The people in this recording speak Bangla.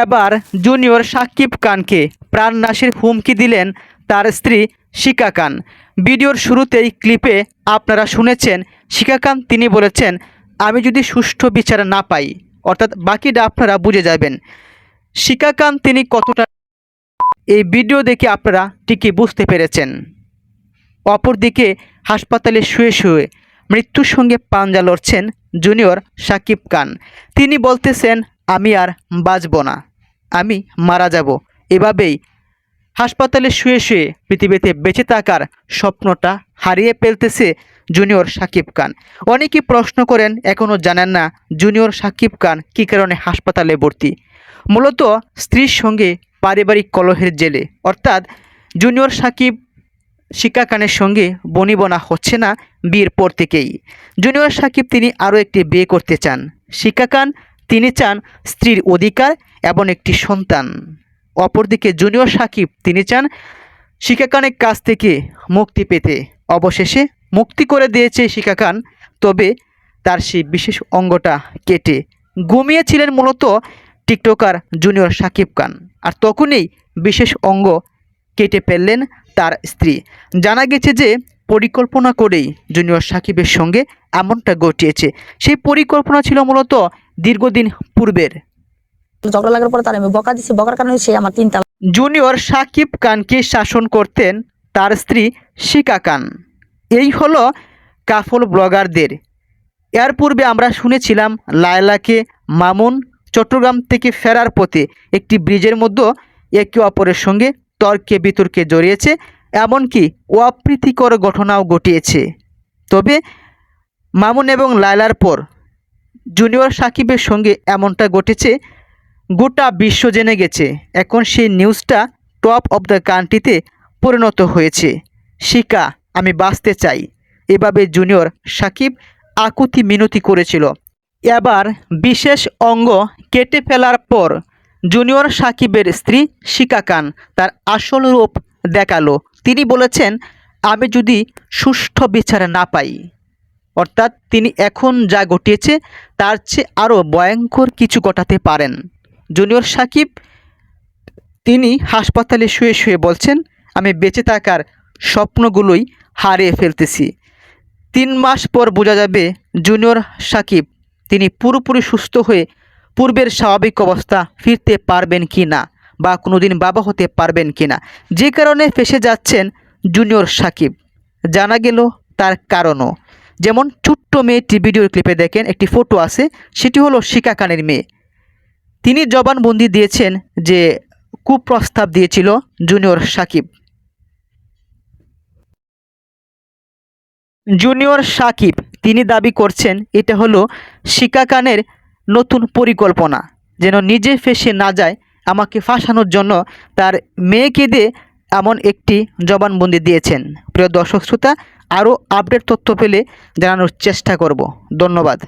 এবার জুনিয়র সাকিব খানকে প্রাণনাশের হুমকি দিলেন তার স্ত্রী শিকা খান। ভিডিওর শুরুতেই ক্লিপে আপনারা শুনেছেন, শিকা খান তিনি বলেছেন, আমি যদি সুষ্ঠু বিচার না পাই, অর্থাৎ বাকিটা আপনারা বুঝে যাবেন। শিকা খান তিনি কতটা এই ভিডিও দেখে আপনারা ঠিকই বুঝতে পেরেছেন। অপরদিকে হাসপাতালে শুয়ে শুয়ে মৃত্যুর সঙ্গে পাঞ্জা লড়ছেন জুনিয়র সাকিব খান। তিনি বলতেছেন, আমি আর বাঁচব না, আমি মারা যাব। এভাবেই হাসপাতালে শুয়ে শুয়ে পৃথিবীতে বেঁচে থাকার স্বপ্নটা হারিয়ে ফেলতেছে জুনিয়র সাকিব খান। অনেকেই প্রশ্ন করেন এখনও জানেন না জুনিয়র সাকিব খান কী কারণে হাসপাতালে ভর্তি? মূলত স্ত্রীর সঙ্গে পারিবারিক কলহের জেলে। অর্থাৎ জুনিয়র সাকিব শিকা খানের সঙ্গে বনিবনা হচ্ছে না বিয়ের পর থেকেই জুনিয়র সাকিব তিনি আরও একটি বিয়ে করতে চান। শিকা খান তিনি চান স্ত্রীর অধিকার এবং একটি সন্তান। অপরদিকে জুনিয়র সাকিব তিনি চান শিকা খানের কাছ থেকে মুক্তি পেতে। অবশেষে মুক্তি করে দিয়েছে শিকা খান, তবে তার সেই বিশেষ অঙ্গটা কেটে। ঘুমিয়েছিলেন মূলত টিকটকার জুনিয়র সাকিব খান, আর তখনই বিশেষ অঙ্গ কেটে ফেললেন তার স্ত্রী। জানা গেছে যে পরিকল্পনা করেই জুনিয়র সাকিবের সঙ্গে এমনটা ঘটিয়েছে। সেই পরিকল্পনা ছিল মূলত দীর্ঘদিন পূর্বের। ঝগড়া লাগার পরে তার আমি বকা দিছি। বকার কারণে সে আমার তিন জুনিয়র সাকিব খানকে শাসন করতেন তার স্ত্রী শিকা খান। এই হলো কাফল ব্লগারদের। এর পূর্বে আমরা শুনেছিলাম লায়লাকে মামুন চট্টগ্রাম থেকে ফেরার পথে একটি ব্রিজের মধ্যে একে অপরের সঙ্গে তর্কে বিতর্কে জড়িয়েছে, এমনকি অপ্রীতিকর ঘটনাও ঘটিয়েছে। তবে মামুন এবং লায়লার পর জুনিয়র সাকিবের সঙ্গে এমনটা ঘটেছে, গোটা বিশ্ব জেনে গেছে। এখন সেই নিউজটা টপ অব দ্য কান্ট্রিতে পরিণত হয়েছে। শিকা, আমি বাঁচতে চাই। এভাবে জুনিয়র সাকিব আকুতি মিনতি করেছিল। এবার বিশেষ অঙ্গ কেটে ফেলার পর জুনিয়র সাকিবের স্ত্রী শিকা খান তার আসল রূপ দেখাল। তিনি বলেছেন, আমি যদি সুষ্ঠু বিচার না পাই, অর্থাৎ তিনি এখন যা ঘটিয়েছে তার চেয়ে আরও ভয়ঙ্কর কিছু ঘটাতে পারেন। জুনিয়র সাকিব, তিনি হাসপাতালে শুয়ে শুয়ে বলছেন, আমি বেঁচে থাকার স্বপ্নগুলোই হারিয়ে ফেলতেছি। তিন মাস পর বোঝা যাবে, জুনিয়র সাকিব, তিনি পুরোপুরি সুস্থ হয়ে পূর্বের স্বাভাবিক অবস্থা ফিরতে পারবেন কি না বা কোনোদিন বাবা হতে পারবেন কি না? যে কারণে ফেসে যাচ্ছেন জুনিয়র সাকিব। জানা গেল তার কারণও। যেমন ছোট্ট মেয়েটি ভিডিওর ক্লিপে দেখেন, একটি ফটো আছে, সেটি হলো শিকা খানের মেয়ে। তিনি জবানবন্দি দিয়েছেন যে কুপ্রস্তাব দিয়েছিল জুনিয়র সাকিব। জুনিয়র সাকিব, তিনি দাবি করছেন, এটা হলো শিকা খানের নতুন পরিকল্পনা। যেন নিজে ফেসে না যায় আমাকে ফাঁসানোর জন্য তার মেয়েকে দিয়ে এমন একটি জবানবন্দি দিয়েছেন। প্রিয় দর্শক শ্রোতা, আরও আপডেট তথ্য পেলে জানানোর চেষ্টা করব। ধন্যবাদ।